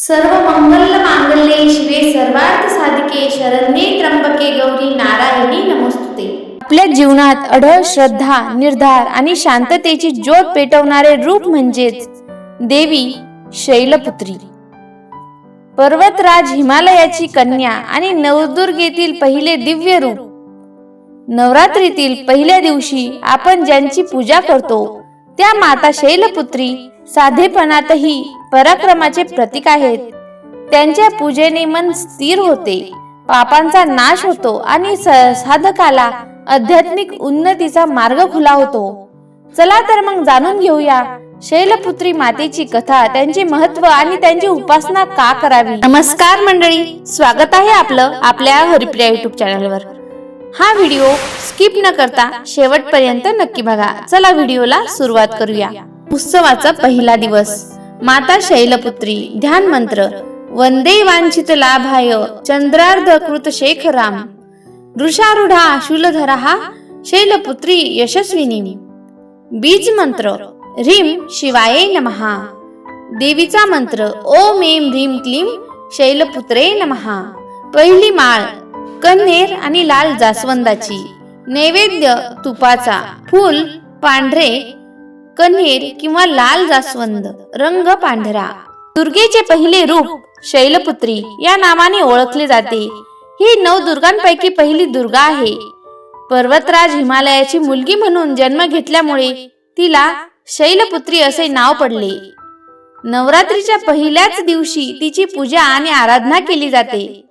सर्व मंगल मांगल्ये शिवे सर्वार्थ साधिके शरण्ये त्र्यंबके गौरी नारायणी नमोस्तुते. आपल्या जीवनात अढळ श्रद्धा निर्धार आणि शांततेची ज्योत पेटवणारे रूप म्हणजेच देवी शैलपुत्री. पर्वतराज हिमालयाची कन्या आणि नवदुर्गेतील पहिले दिव्य रूप. नवरात्रीतील पहिल्या दिवशी आपण ज्यांची पूजा करतो त्या माता शैलपुत्री साधेपणातही पराक्रमाचे प्रतीक आहेत. त्यांच्या पूजेने मन स्थिर होते. पापांचा नाश होतो आणि साधकाला आध्यात्मिक उन्नतीचा मार्ग खुला होतो. चला तर मग जाणून घेऊया शैलपुत्री मातेची कथा त्यांचे महत्त्व आणि त्यांची उपासना का करावी? नमस्कार मंडळी स्वागत आहे आपलं आपल्या हरिप्रिया युट्यूब चॅनलवर हा व्हिडिओ स्किप न करता शेवटपर्यंत नक्की बघा. चला व्हिडिओला सुरुवात करूया. उत्सवाचा पहिला दिवस. माता शैलपुत्री ध्यान मंत्र वंदे वांछित लाभाय चंद्रार्ध कृत शेखराम। वृषारूढा शूलधरा शैलपुत्री यशस्विनी। बीज मंत्र ह्रीम शिवाय नमहा देवीचा मंत्र ओम एम ह्रीम क्लीम शैलपुत्रे नमहा पहिली माळ कन्हेर आणि लाल जास्वंदाची। नैवेद्य तुपाचा। फूल पांढरे कन्हेर किंवा लाल जास्वंद रंग पांढरा. दुर्गेचे पहिले रूप शैलपुत्री या नावाने ओळखले जाते. ही नऊ दुर्गांपैकी पहिली दुर्गा आहे. पर्वतराज हिमालयाची मुलगी म्हणून जन्म घेतल्यामुळे तिला शैलपुत्री असे नाव पडले. नवरात्रीच्या पहिल्याच दिवशी तिची पूजा आणि आराधना केली जाते.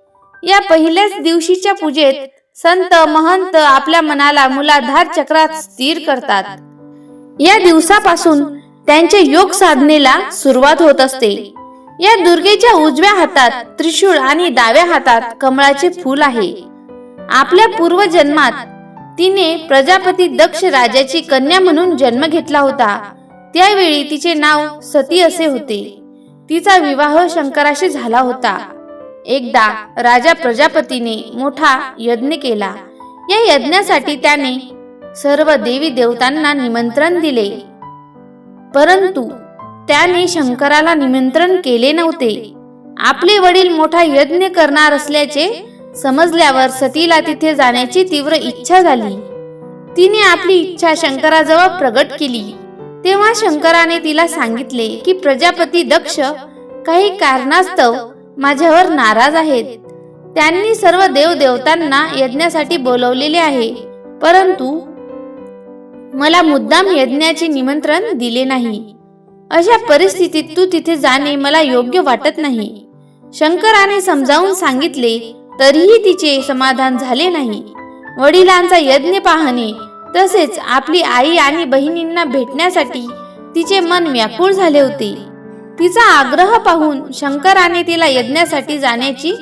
या पहिल्याच दिवशीच्या पूजेत संत महंत आपल्या मनाला मुलाधार चक्रात स्थिर करतात. या दिवसापासून त्यांच्या योग साधनेला सुरुवात होत असते. या दुर्गेच्या उजव्या हातात त्रिशूळ आणि डाव्या हातात कमळाचे फूल आहे. आपल्या पूर्वजन्मात तिने प्रजापती दक्ष राजाची कन्या म्हणून जन्म घेतला होता. त्यावेळी तिचे नाव सती असे होते. तिचा विवाह शंकराशी झाला होता. एकदा राजा प्रजापतीने मोठा यज्ञ केला. या यज्ञासाठी त्याने सर्व देवी देवतांना निमंत्रण दिले. परंतु त्याने शंकराला निमंत्रण केले नव्हते. आपले वडील मोठा यज्ञ करणार असल्याचे समजल्यावर सतीला तिथे जाण्याची तीव्र इच्छा झाली. तिने आपली इच्छा शंकराजवळ प्रगट केली. तेव्हा शंकराने तिला सांगितले की प्रजापती दक्ष काही कारणास्तव माझ्यावर नाराज आहेत. त्यांनी सर्व देव देवतांना यज्ञासाठी बोलवलेले आहे. परंतु मला मुद्दाम यज्ञाचे निमंत्रण दिले नाही. अशा परिस्थितीत तू तिथे जाणे मला योग्य वाटत नाही. शंकराने समजावून सांगितले तरीही तिचे समाधान झाले नाही. वडिलांचा यज्ञ पाहणे तसेच आपली आई आणि बहिणींना भेटण्यासाठी तिचे मन व्याकुळ झाले होते. तिचा आग्रह पाहून शंकराने तिला यज्ञासाठी जाण्याची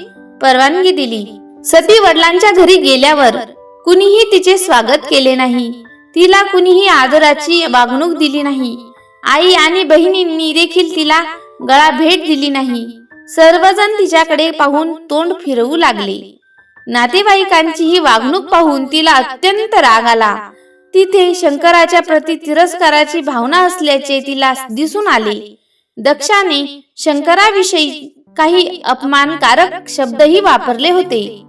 परवानगी दिली. सती वडिलांच्या घरी गेल्यावर कुणीही तिचे स्वागत केले नाही. तिला कुणीही आदराची वागणूक दिली नाही. आई आणि बहिणींनी देखील तिला गळा भेट दिली नाही. सर्वजण तिच्याकडे पाहून तोंड फिरवू लागले. नातेवाईकांची ही वागणूक पाहून तिला अत्यंत राग आला. तिथे शंकराच्या प्रति तिरस्काराची भावना असल्याचे तिला दिसून आले. दक्षाने शंकराविषयी काही अपमानकारक शब्दही वापरले होते.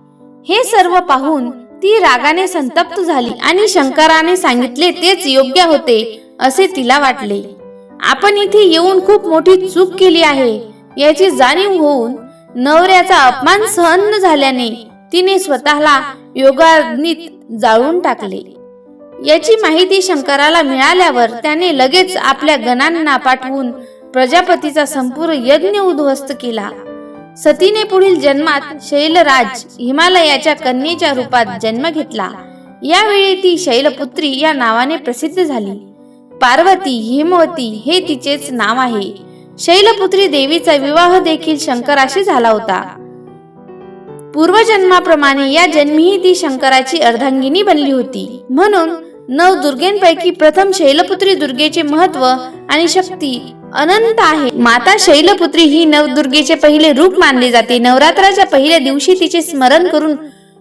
हे सर्व पाहून ती रागाने संतप्त झाली आणि शंकराने सांगितले तेच योग्य होते असे तिला वाटले. आपण इथे येऊन खूप मोठी चूक केली आहे. याची जाणीव होऊन नवऱ्याचा अपमान सहन झाल्याने तिने स्वतःला योगाग्नीत जाळून टाकले. याची माहिती शंकराला मिळाल्यावर त्याने लगेच आपल्या गणांना पाठवून प्रजापतीचा संपूर्ण यज्ञ उद्ध्वस्त केला. सतीने पुढील जन्मात शैलराज हिमालयाच्या कन्येच्या रूपात जन्म घेतला. यावेळी ती शैलपुत्री या नावाने प्रसिद्ध झाली. पार्वती हिमवती हे तिचेच नाव आहे. शैलपुत्री देवीचा विवाह देखील शंकराशी झाला होता. पूर्वजन्माप्रमाणे या जन्मीही ती शंकराची अर्धांगिनी बनली होती. म्हणून नव दुर्गेंपैकी प्रथम शैलपुत्री दुर्गेचे महत्त्व आणि शक्ती अनंत आहे. माता शैलपुत्री ही नवदुर्गेचे पहिले रूप मानले जाते. नवरात्राच्या पहिल्या दिवशी तिचे स्मरण करून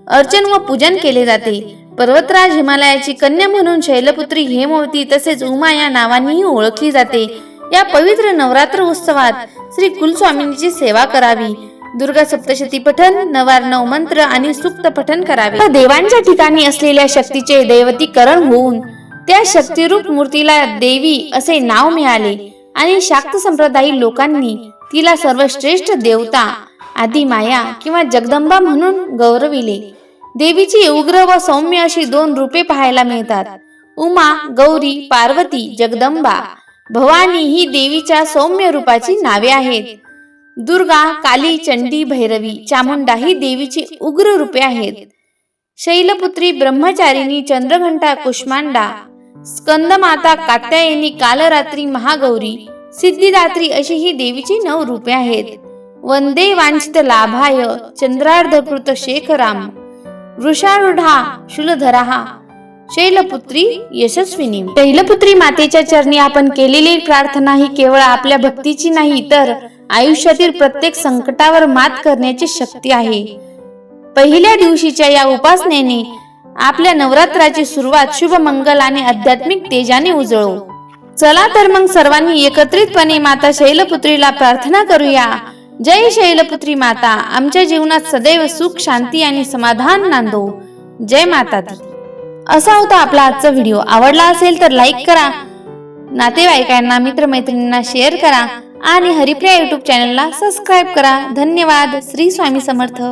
अर्चन व पूजन केले जाते. पर्वतराज हिमालयाची कन्या म्हणून शैलपुत्री हेमवती तसेच उमा या नावानेही ओळखली जाते. या पवित्र नवरात्र उत्सवात श्री कुलस्वामिनीची सेवा करावी. दुर्गा सप्तशती पठन नवार नव मंत्र आणि सुक्त पठन करावे. देवांच्या ठिकाणी असलेल्या शक्तीचे दैवतीकरण होऊन त्या शक्तिरूप मूर्तीला देवी असे नाव मिळाले. आणि शाक्त संप्रदायी लोकांनी तिला सर्वश्रेष्ठ देवता आदी माया किंवा जगदंबा म्हणून गौरविले. देवीची उग्र व सौम्य अशी दोन रूपे पाहायला मिळतात. उमा गौरी पार्वती जगदंबा. भवानी ही देवीच्या सौम्य रूपाची नावे आहेत. दुर्गा काली चंडी भैरवी चामुंडा ही देवीची उग्र रूपे आहेत. शैलपुत्री ब्रह्मचारिणी चंद्रघंटा कुष्मांडा स्कंदमाता कात्यायनी कालरात्री महागौरी सिद्धिदात्री अशी ही देवीची नऊ रूपे आहेत. वंदे वांछित लाभाय चंद्रार्धकृत शेखराम. वृषारूढा शूलधरा. शैलपुत्री यशस्विनी. शैलपुत्री मातेच्या चरणी आपण केलेली प्रार्थना ही केवळ आपल्या भक्तीची नाही तर आयुष्यातील प्रत्येक संकटावर मात करण्याची शक्ती आहे. पहिल्या दिवशीच्या या उपासनेने आपल्या नवरात्राची सुरुवात शुभ मंगल आणि आध्यात्मिक तेजाने उजळू. चला तर मग सर्वांनी एकत्रितपणे माता शैलपुत्रीला प्रार्थना करूया. जय शैलपुत्री माता आमच्या जीवनात सदैव सुख शांती आणि समाधान नांदो. जय माता दी असा होता आपला आजचा व्हिडिओ. आवडला असेल तर लाईक करा. नातेवाईकांना मित्रमैत्रिणींना शेअर करा. आणि हरिप्रिया युट्यूब चॅनलला सबस्क्राईब करा. धन्यवाद. श्री स्वामी समर्थ.